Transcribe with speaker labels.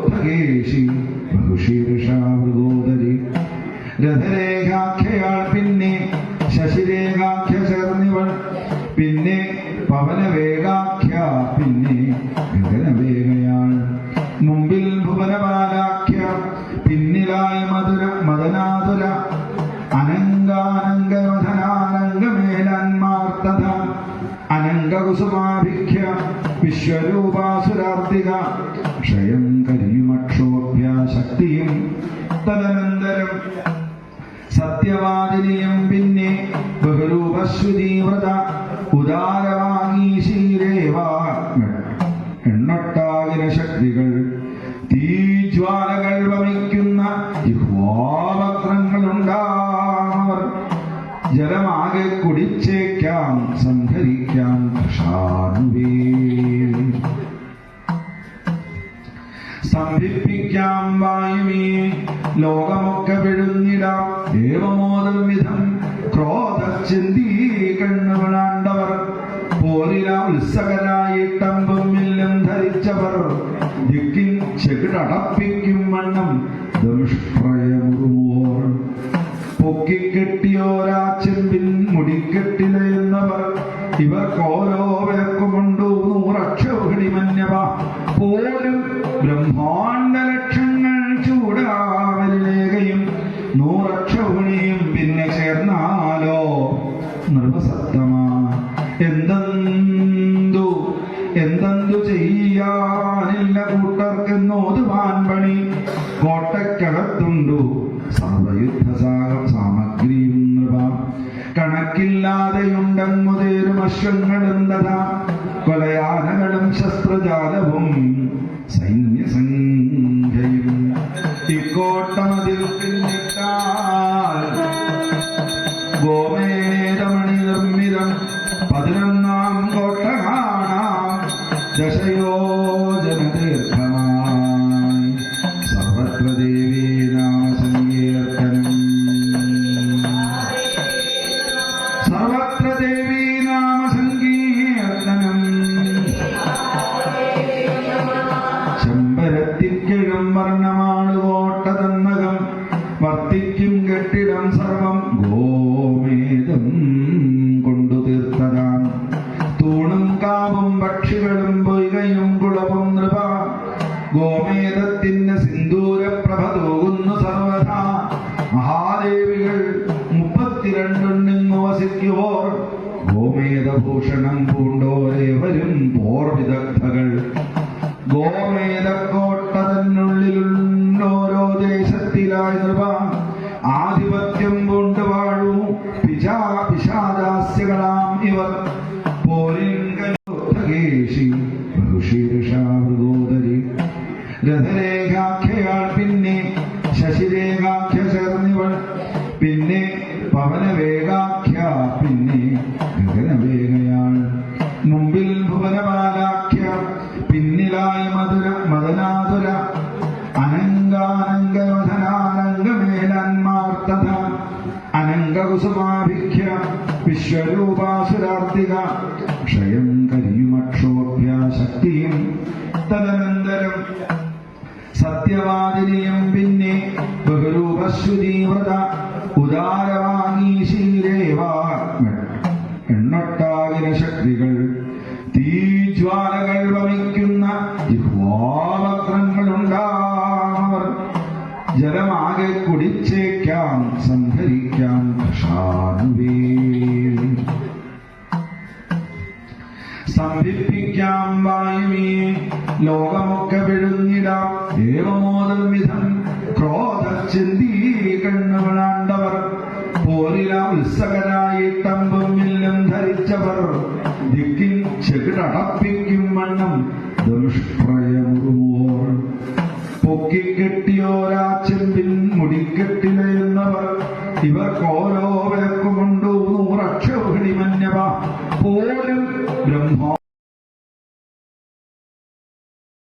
Speaker 1: രഥരേഖോദ്ധകേശി ബഹുശീർഷാമൃഗോദരി രഥരേഖാഖ്യയാൾ പിന്നെ ശശിരേഖാഖ്യ ചേർന്നിവൾ. പിന്നെ പവനവേഗാഖ്യ പിന്നെ ഗഗനവേഗയാൾ. മുമ്പിൽ ഭുവനപാലാഖ്യ പിന്നിലായി മധുര മദനാതുര. അനങ്കാനങ്കമധനാനങ്കമേലന്മാർത്തത അനങ്കകുസുമാഭിഖ്യ വിശ്വരൂപാസുരാർത്തിക ക്ഷയം കരിയുമക്ഷോഭ്യ ശക്തിയും തദനന്തരം സത്യവാദിനിയും പിന്നെ ബഹുരൂപശ്രുതീവ്രത ഉദാരവാഗീശീരേവ എണ്ണൊട്ടാകിന ശക്തികൾ തീജ്വാലകൾ വമിക്കുന്ന ജിഹ്വാവക്രങ്ങളുണ്ടാവർ ജലമാകെ കുടിച്ചേക്കാം സംഹരിക്കാം ഷാനുവേ സ്തംഭിപ്പിക്കാം വായുവേ ലോകമൊക്കെ വിഴുന്നിടാം ദേവമോദം വിധം ക്രോധ ചിന്തി കണ്ണുകളാണ്ടവർ പോരില ഉത്സകരായിട്ടമ്പും മില്ലും ധരിച്ചവർ. ദിക്കിൽ ചെകിടടപ്പിക്കും വണ്ണം ദുഷ്പ്രയമുറുമോർ പൊക്കിക്കെട്ടിയോരാ ചെമ്പിൻ മുടിക്കെട്ടിലയുന്നവർ. ഇവർക്കോരോ വിലക്കുമുണ്ടു നൂറക്ഷോഹിണി മന്യവ പോലും നിർവസത്തമാ എന്തെന്തു എന്തെന്തു ചെയ്യാനില്ല കൂട്ടർക്കെന്നോതുവാൻ പണി. കോട്ടക്കകത്തുണ്ടു സർവയുദ്ധ സാമഗ്രിയും നൃപ. കണക്കില്ലാതെയുണ്ടെങ്ങുതേരും അശ്വങ്ങളും തഥാ. കൊലയാനകളും ശസ്ത്രജാലവും സൈന്യസംഖ്യയും. ഇക്കോട്ടമതിൽ പിന്നിട്ടാൽ ദശയോജന ദീർഘമായി സർവത്ര ദേവീ നാമ സങ്കീർത്തനം സർവത്ര നാമ സങ്കീർത്തനം ചെമ്പരത്തിക്കിഴും വർണമാണ് കോട്ട ഗോമേതഭൂഷണം പൂണ്ടോരേവരും പോർ വിദഗ്ധകൾ ഗോമേതക്കോട്ട തന്നുള്ളിലുണ്ടോരോ ദേശത്തിലായി നൃപ ആധിപത്യം പൂണ്ട് വാഴൂ പിശാ പിശാദാസ്യകളാം ഇവർ. പോരിൻകേശി ബഹുശീർഷാമൃഗോദരി. രഥരേഖാഖ്യയാൾ പിന്നെ ശശിരേഖാഖ്യ ചേർന്നിവൾ. പിന്നെ പവനവേഗാഖ്യ പിന്നെ ഗഗനവേഗയാൾ മുമ്പിൽ ഭുവനമാലാഖ്യ പിന്നിലായി മധുര മദനാതുര. അനങ്കാനങ്കമധനാനങ്കമേലന്മാർത്തത അനങ്കകുസുമാഭിഖ്യ വിശ്വരൂപാസുരാർത്തിക. ക്ഷയം കരിയുമക്ഷോഭ്യ ശക്തിയും തദനന്തരം. സത്യവാദിനിയും പിന്നെ ബഹുരൂപശ്രുതീവ്രത ഉദാരവാഗീശീരേവ ജലമാകെ കുടിച്ചേക്കാം സംഭരിക്കാം ഷാനുവേ സ്തംഭിപ്പിക്കാം വായുവേ ലോകമൊക്കെ വിഴുങ്ങിടാം. ദേവമോദം വിധം ക്രോധ ചിന്തി കണ്ണുകളാണ്ടവർ പോരില ഉത്സകരായിട്ടമ്പും മില്ലും ധരിച്ചവർ ദിക്കിൽ ചെകിടടപ്പിക്കും വണ്ണം ദുഷ്പ്രയമുറുമോർ പൊക്കിക്കെട്ടിയോരാച്ചെമ്പിൻ മുടിക്കെട്ടിലയുന്നവർ ഇവർക്കോരോ വിളക്കുമുണ്ടു നൂറക്ഷോഹിണി മന്യവ പോലും ബ്രഹ്മ